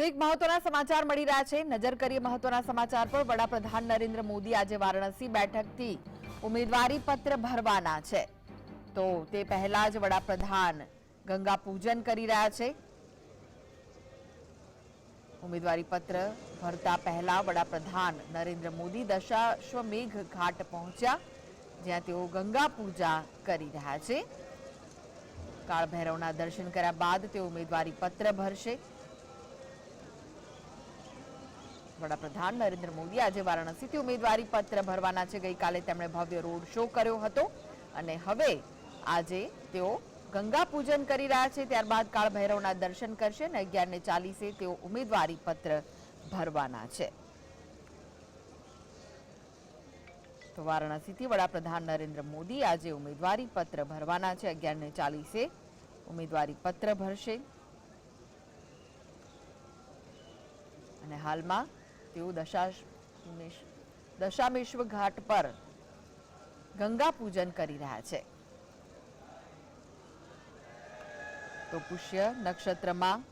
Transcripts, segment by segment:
એક મહત્વના સમાચાર મળી રહ્યા છે. નજર કરીએ મહત્વના સમાચાર પર. વડાપ્રધાન નરેન્દ્ર મોદી આજે વારાણસી બેઠકથી ઉમેદવારી પત્ર ભરવાના છે. તો તે પહેલા જ વડાપ્રધાન ગંગા પૂજન કરી રહ્યા છે. ઉમેદવારી પત્ર ભરતા પહેલા વડાપ્રધાન નરેન્દ્ર મોદી દશાશ્વમેઘ ઘાટ પહોંચ્યા, જ્યાં તેઓ ગંગા પૂજા કરી રહ્યા છે. કાળભૈરવના દર્શન કર્યા બાદ તેઓ ઉમેદવારી પત્ર ભરશે. વડાપ્રધાન નરેન્દ્ર મોદી આજે વારાણસીથી ઉમેદવારી પત્ર ભરવાના છે. ગઈકાલે તેમણે ભવ્ય રોડ શો કર્યો હતો અને હવે આજે તેઓ ગંગા પૂજન કરી રહ્યા છે. ત્યારબાદ કાળ ભૈરવના દર્શન કરશે અને અગિયારને ચાલીસે તેઓ ઉમેદવારી પત્ર ભરવાના છે. તો વારાણસીથી વડાપ્રધાન નરેન્દ્ર મોદી આજે ઉમેદવારી પત્ર ભરવાના છે. અગિયાર ને ચાલીસે ઉમેદવારી પત્ર ભરશે. અને હાલમાં તેઓ દશામેશ દશામેશ્વ ઘાટ પર ગંગા પૂજન કરી રહ્યા છે. તો પુષ્ય નક્ષત્રમાં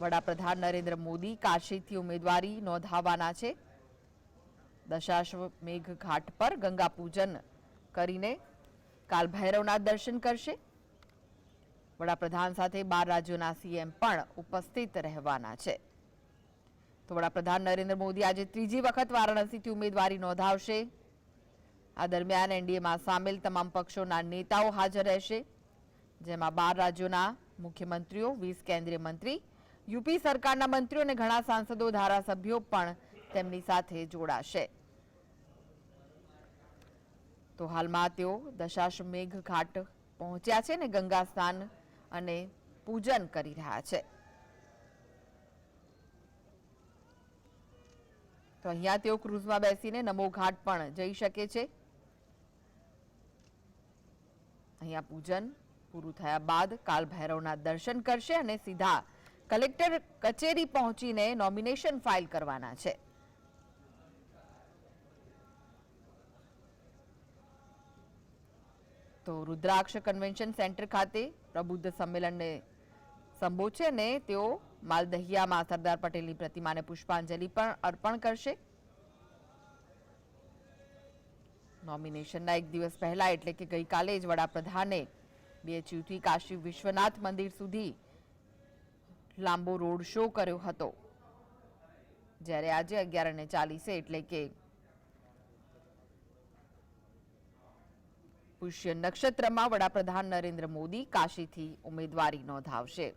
વડાપ્રધાન નરેન્દ્ર મોદી કાશીથી ઉમેદવારી નોંધાવવાના છે. દશાશ્વમેઘ ઘાટ પર ગંગા પૂજન કરીને કાલ ભૈરવના દર્શન કરશે. વડાપ્રધાન સાથે બાર રાજ્યોના સીએમ પણ ઉપસ્થિત રહેવાના છે. તો વડાપ્રધાન નરેન્દ્ર મોદી આજે ત્રીજી વખત વારાણસીથી ઉમેદવારી નોંધાવશે. આ દરમિયાન એનડીએમાં સામેલ તમામ પક્ષોના નેતાઓ હાજર રહેશે, જેમાં બાર રાજ્યોના મુખ્યમંત્રીઓ, વીસ કેન્દ્રીય મંત્રી, યુપી સરકારના મંત્રીઓ અને ઘણા સાંસદો, ધારાસભ્યો પણ તેમની સાથે જોડાશે. તો હાલમાં તેઓ દશાશ્વમેઘ ઘાટ પહોંચ્યા છે ને ગંગા સ્નાન અને પૂજન કરી રહ્યા છે. તો અહીંયા તેઓ ક્રુઝમાં બેસીને નમો ઘાટ પણ જઈ શકે છે. અહીંયા પૂજન પૂરું થયા બાદ કાલ ભૈરવના દર્શન કરશે અને સીધા કલેક્ટર કચેરી પહોંચીને નોમિનેશન ફાઇલ કરવાના છે. તો રુદ્રાક્ષ કન્વેન્શન સેન્ટર ખાતે પ્રબુદ્ધ સંમેલનને સંબોધશે અને તેઓ માલદહિયામાં સરદાર પટેલની પ્રતિમાને પુષ્પાંજલિ પણ અર્પણ કરશે. નોમિનેશનના એક દિવસ પહેલા એટલે કે ગઈકાલે જ વડાપ્રધાને બીએચયુથી કાશી વિશ્વનાથ મંદિર સુધી લાંબો રોડ શો કર્યો હતો. જ્યારે આજે અગિયાર અને ચાલીસે એટલે કે પુષ્ય નક્ષત્રમાં વડાપ્રધાન નરેન્દ્ર મોદી કાશીથી ઉમેદવારી નોંધાવશે.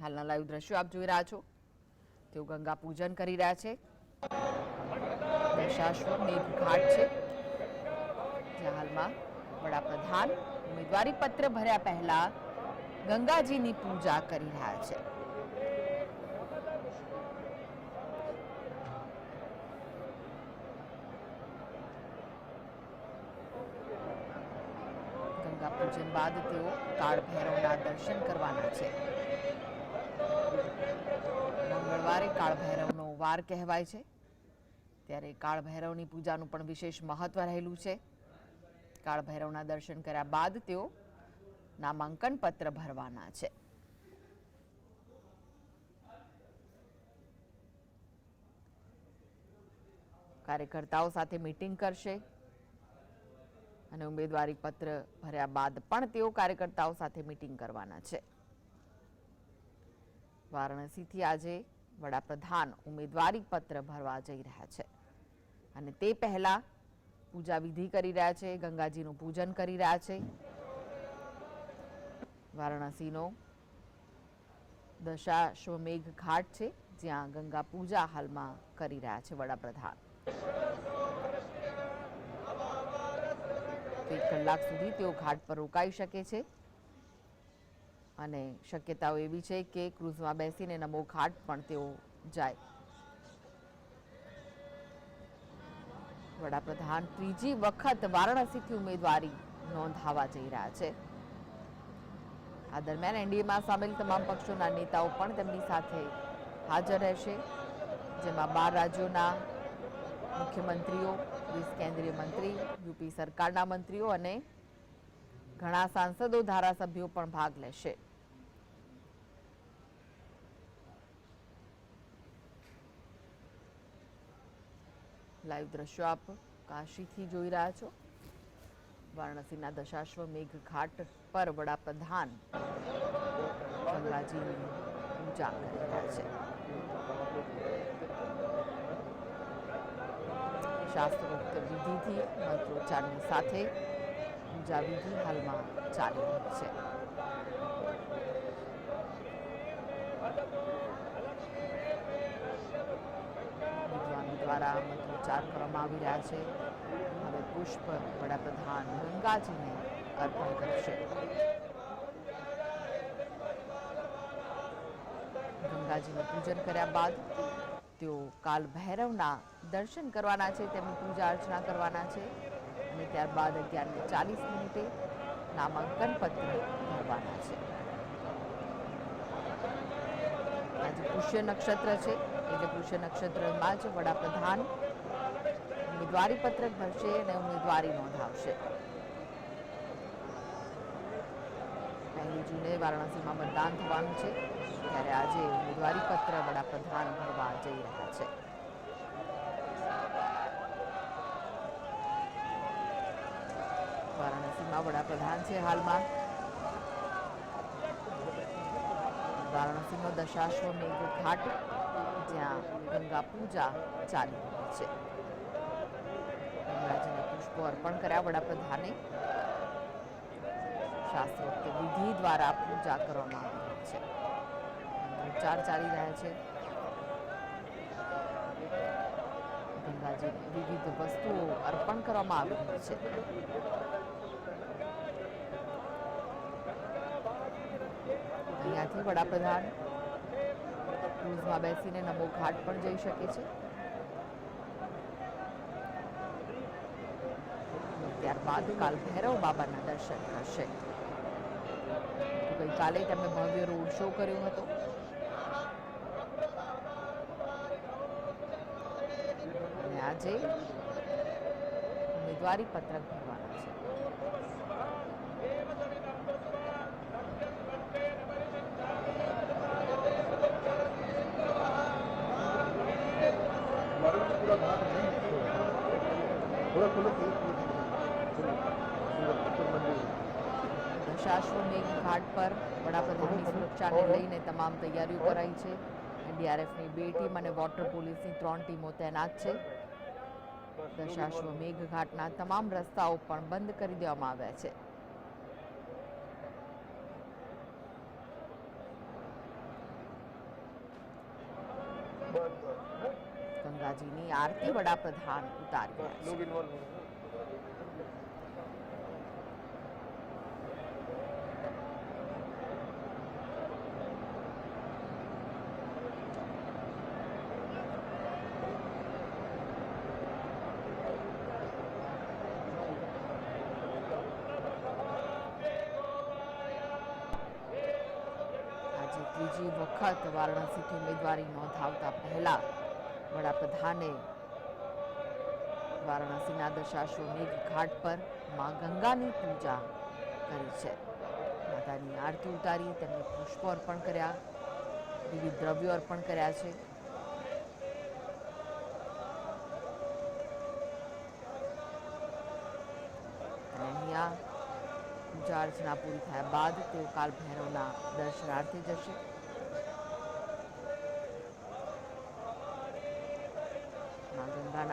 હાલના લાઈવ દ્રશ્યો આપ જોઈ રહ્યા છો. તેઓ ગંગા પૂજન કરી રહ્યા છે. ઘાટ છે. હાલમાં વડાપ્રધાન ઉમેદવારી પત્ર ભર્યા પહેલા ગંગાજીની પૂજા કરી રહ્યા છે. ગંગા પૂજન બાદ તેઓ કાળ ભૈરવના દર્શન કરવાના છે. મંગળવારે કાળ ભૈરવનો વાર કહેવાય છે. ત્યારે કાળ ભૈરવની પૂજાનું પણ વિશેષ મહત્વ રહેલું છે. કાળ ભૈરવના દર્શન કર્યા બાદ તેઓ નામાંકન પત્ર ભરવાના છે. કાર્યકર્તાઓ સાથે મીટિંગ કરશે અને ઉમેદવારી પત્ર ભર્યા બાદ પણ તેઓ કાર્યકર્તાઓ સાથે મીટિંગ કરવાના છે. વારાણસીથી આજે વડાપ્રધાન ઉમેદવારી પત્ર ભરવા જઈ રહ્યા છે. અને તે પહેલા પૂજા વિધિ કરી રહ્યા છે, ગંગાજીનું પૂજન કરી રહ્યા છે. વારાણસીનો દશાશ્વમેઘ ઘાટ છે, જ્યાં ગંગા પૂજા હાલમાં કરી રહ્યા છે વડાપ્રધાન. એક કલાક સુધી તેઓ ઘાટ પર રોકાઈ શકે છે. અને શક્યતાઓ એવી છે કે ક્રુઝમાં બેસીને નમો ઘાટ પણ તેઓ જાય. વડાપ્રધાન ત્રીજી વખત વારાણસીથી ઉમેદવારી નોંધાવા જઈ રહ્યા છે. આ દરમિયાન એનડીએમાં સામેલ તમામ પક્ષોના નેતાઓ પણ તેમની સાથે હાજર રહેશે, જેમાં બાર રાજ્યોના મુખ્યમંત્રીઓ, વીસ કેન્દ્રીય મંત્રી, યુપી સરકારના મંત્રીઓ અને ઘણા સાંસદો, ધારાસભ્યો પણ ભાગ લેશે. લાઈવ દ્રશ્યો આપ કાશીથી જોઈ રહ્યા છો. વારાણસીના દશાશ્વમેઘ ઘાટ પર વડાપ્રધાન ગંગાજીની પૂજા કરી રહ્યા છે. શાસ્ત્રોક્ત વિધિથી મંત્રોચ્ચારની સાથે પૂજા વિધિ હાલમાં ચાલી રહી છે. દ્વારા મંત્રોચ્ચાર કરવામાં આવી રહ્યા છે. હવે પુષ્પ વડાપ્રધાન ગંગાજીને અર્પણ કરશે. ગંગાજીનું પૂજન કર્યા બાદ તેઓ કાલ ભૈરવના દર્શન કરવાના છે, તેમની પૂજા અર્ચના કરવાના છે અને ત્યારબાદ અગિયારને ચાલીસ મિનિટે નામાંકન પત્ર ભરવાના છે. આજે પુષ્ય નક્ષત્ર છે. એટલે પુષ્ય નક્ષત્રમાં જ વડાપ્રધાન ઉમેદવારી પત્રક ભરશે અને ઉમેદવારી નોંધાવશે. પહેલી જૂને વારાણસીમાં મતદાન થવાનું છે. ત્યારે આજે ઉમેદવારી પત્ર વડાપ્રધાન ભરવા જઈ રહ્યા છે. વારાણસીમાં વડાપ્રધાન છે હાલમાં. વારાણસીનો દશાશ્વમેઘ ઘાટ, જ્યાં ગંગા પૂજા ચાલી રહી છે. ગંગાજીને પુષ્પો અર્પણ કર્યા વડાપ્રધાને. શાસ્ત્રોક્ત વિધિ દ્વારા પૂજા કરવામાં આવી રહી છે. મંત્રોચ્ચાર ચાલી રહ્યા છે. ગંગાજી વિવિધ વસ્તુઓ અર્પણ કરવામાં આવી રહી છે. અહીંયાથી વડાપ્રધાન ક્રુઝમાં બેસીને નમો ઘાટ પણ જઈ શકે છે. ત્યારબાદ કાલ ભૈરવ બાબાના દર્શન કરશે ગઈકાલે તેમણે ભવ્ય રોડ શો કર્યો હતો. અને આજે ઉમેદવારી પત્રક ભરવાના છે. શાશ્વતની ઘાટ પર વડાપ્રધાનની સુરક્ષાને લઈને તમામ તૈયારીઓ કરાઈ છે. એનડીઆરએફની બે ટીમ અને વોટર પોલીસની ત્રણ ટીમો તૈનાત છે. દશાશ્વ મેઘઘાટના તમામ રસ્તાઓ પણ બંધ કરી દેવામાં આવ્યા છે. શાકરાજીની આરતી વડાપ્રધાન ઉતારી રહ્યા વખત વારાણસીથી ઉમેદવારી નોંધાવતા પહેલા વડાપ્રધાને વારાણસીના દશાશ્વમેઘ ઘાટ પરમાં ગંગાની પૂજા કરી છે. માતાની આરતી ઉતારી, તેમને પુષ્પો અર્પણ કર્યા, વિવિધ દ્રવ્યો અર્પણ કર્યા છે. અહીંયા પૂજા અર્ચના પૂરી થયા બાદ તેઓ કાલ ભૈરવના દર્શનાર્થે જશે.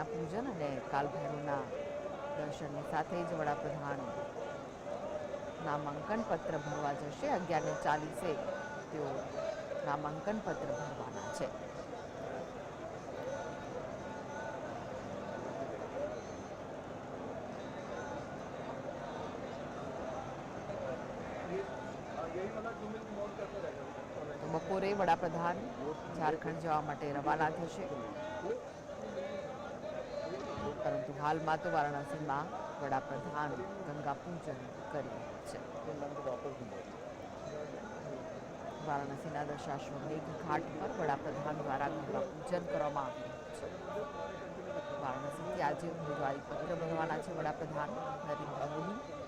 માં પૂજન અને કાલભૈરવના દર્શનની સાથે જ વડાપ્રધાન નામાંકન પત્ર ભરવા જશે. અગિયારને ચાલીસે તેઓ નામાંકન પત્ર ભરવાના છે. બપોરે વડાપ્રધાન ઝારખંડ જવા માટે રવાના થશે. હાલમાં તો વારાણસીમાં વડાપ્રધાન ગંગા પૂજન કરી છે. વારાણસીના દશાશ્વમેઘ ઘાટ પર વડાપ્રધાન દ્વારા ગંગા પૂજન કરવામાં આવ્યું છે. વારાણસીથી આજે ઉમેદવારી પત્ર ભરવાના છે વડાપ્રધાન નરેન્દ્ર મોદી.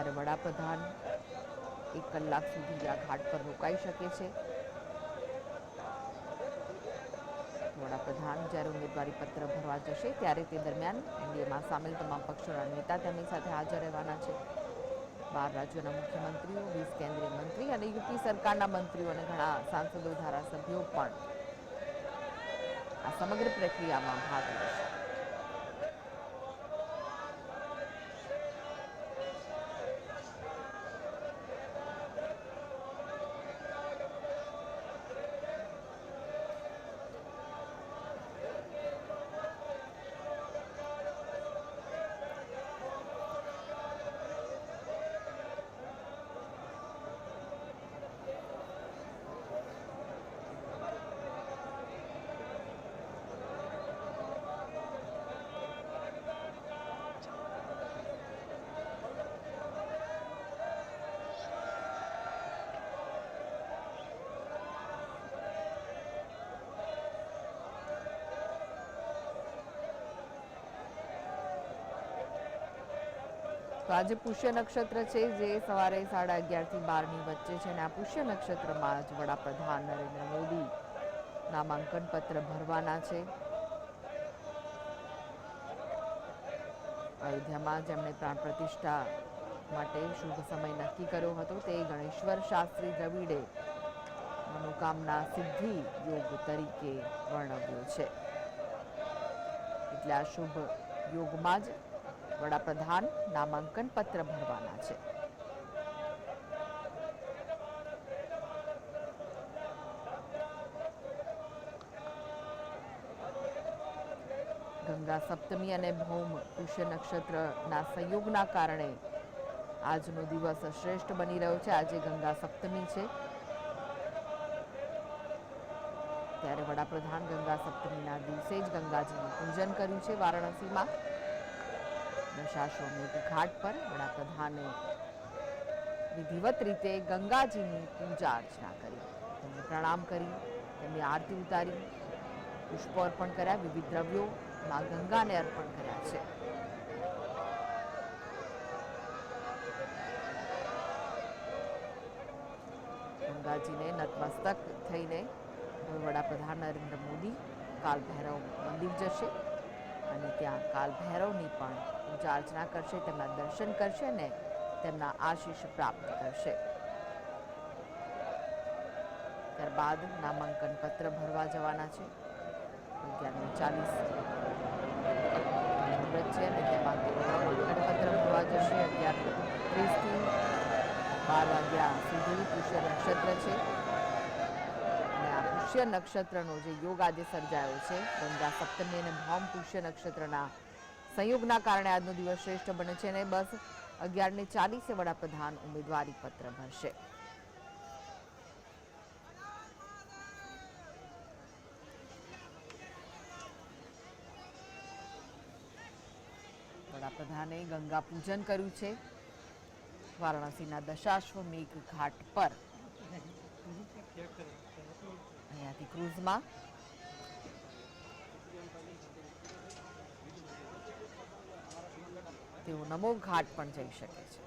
ત્યારે વડાપ્રધાન એક કલાક સુધી આ ઘાટ પર રોકાઈ શકે છે. વડાપ્રધાન જ્યારે ઉમેદવારી પત્ર ભરવા જશે, ત્યારે તે દરમિયાન એનડીએમાં સામેલ તમામ પક્ષોના નેતા તેમની સાથે હાજર રહેવાના છે. બાર રાજ્યોના મુખ્યમંત્રીઓ, વીસ કેન્દ્રીય મંત્રી અને યુપી સરકારના મંત્રીઓ અને ઘણા સાંસદો, ધારાસભ્યો પણ આ સમગ્ર પ્રક્રિયામાં ભાગ લેશે. તો આજે પુષ્ય નક્ષત્ર છે જે સવારે સાડા અગિયારથી બારની વચ્ચે છે અને આ પુષ્ય નક્ષત્રમાં જ વડાપ્રધાન નરેન્દ્ર મોદી નામાંકન પત્ર ભરવાના છે. અયોધ્યામાં જેમણે પ્રાણ પ્રતિષ્ઠા માટે શુભ સમય નક્કી કર્યો હતો તે ગણેશ્વર શાસ્ત્રી દ્રવિડે મનોકામના સિદ્ધિ યોગ તરીકે વર્ણવ્યો છે. એટલે આ શુભ યોગમાં જ વડાપ્રધાન નામાંકન પત્ર ભરવાના છે. ગંગા સપ્તમી અને ભૌમ પુષ્ય નક્ષત્રના સંયોગના કારણે આજનો દિવસ શ્રેષ્ઠ બની રહ્યો છે. આજે ગંગા સપ્તમી છે. ત્યારે વડાપ્રધાન ગંગા સપ્તમીના દિવસે જ ગંગાજીનું પૂજન કર્યું છે વારાણસીમાં. દશાશ્વમેધ ઘાટ પર વડાપ્રધાને વિધિવત રીતે ગંગાજીની પૂજા અર્ચના કરી. તેમને પ્રણામ કરી, તેમની આરતી ઉતારી પુષ્પો અર્પણ કર્યા, વિવિધ દ્રવ્યો માં ગંગાને અર્પણ કર્યા છે. ગંગાજીને નતમસ્તક થઈને વડાપ્રધાન નરેન્દ્ર મોદી કાલ ભૈરવ મંદિર જશે અને ત્યાં કાલ ભૈરવની પણ પૂજા અર્ચના કરશે, તેમના દર્શન કરશે અને તેમના આશીષ પ્રાપ્ત કરશે. ત્યારબાદ નામાંકન પત્ર ભરવા જવાના છે. અગિયારમી ચાલીસ. છે અને તેમાં તેઓ નામાંકન પત્ર ભરવા જશે. અગિયાર ત્રીસથી બાર વાગ્યા સુધી પુષ્ય નક્ષત્ર છે. અને આ પુષ્ય નક્ષત્રનો જે યોગ આજે સર્જાયો છે, ગંગા સપ્તમી અને ભૌમ પુષ્ય નક્ષત્રના સંયોગના કારણે આજનો દિવસ શ્રેષ્ઠ બને છે અને બસ અગિયારને ચાલીસે વડાપ્રધાન ઉમેદવારી પત્ર ભરશે. વડાપ્રધાને ગંગા પૂજન કર્યું છે. વારાણસીના દશાશ્વમેઘ ઘાટ પર. અહીંયાથી ક્રૂઝમાં. તેઓ નમો ઘાટ પણ જઈ શકે છે.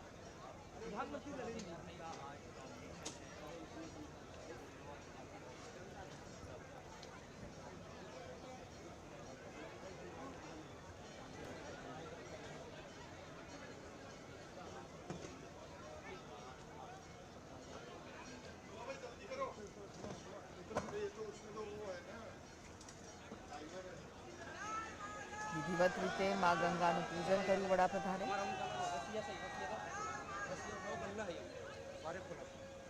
વિધિવત રીતે મા ગંગાનું પૂજન કર્યું વડાપ્રધાને?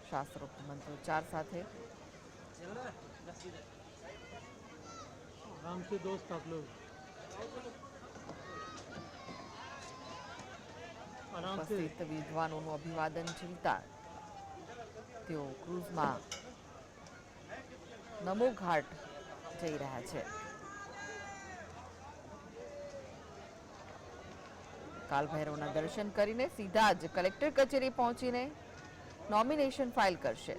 શાસ્ત્રોક્ત મંત્રોચ્ચાર સાથે. આરામ દોસ્ત આપ લોગ. વિદ્વાનોનું અભિવાદન ઝીલતા તેઓ ક્રૂઝમાં નમો ઘાટ જઈ રહ્યા છે. કાલ ભૈરવના દર્શન કરીને સીધા જ કલેક્ટર કચેરી પહોંચીને નોમિનેશન ફાઇલ કરશે.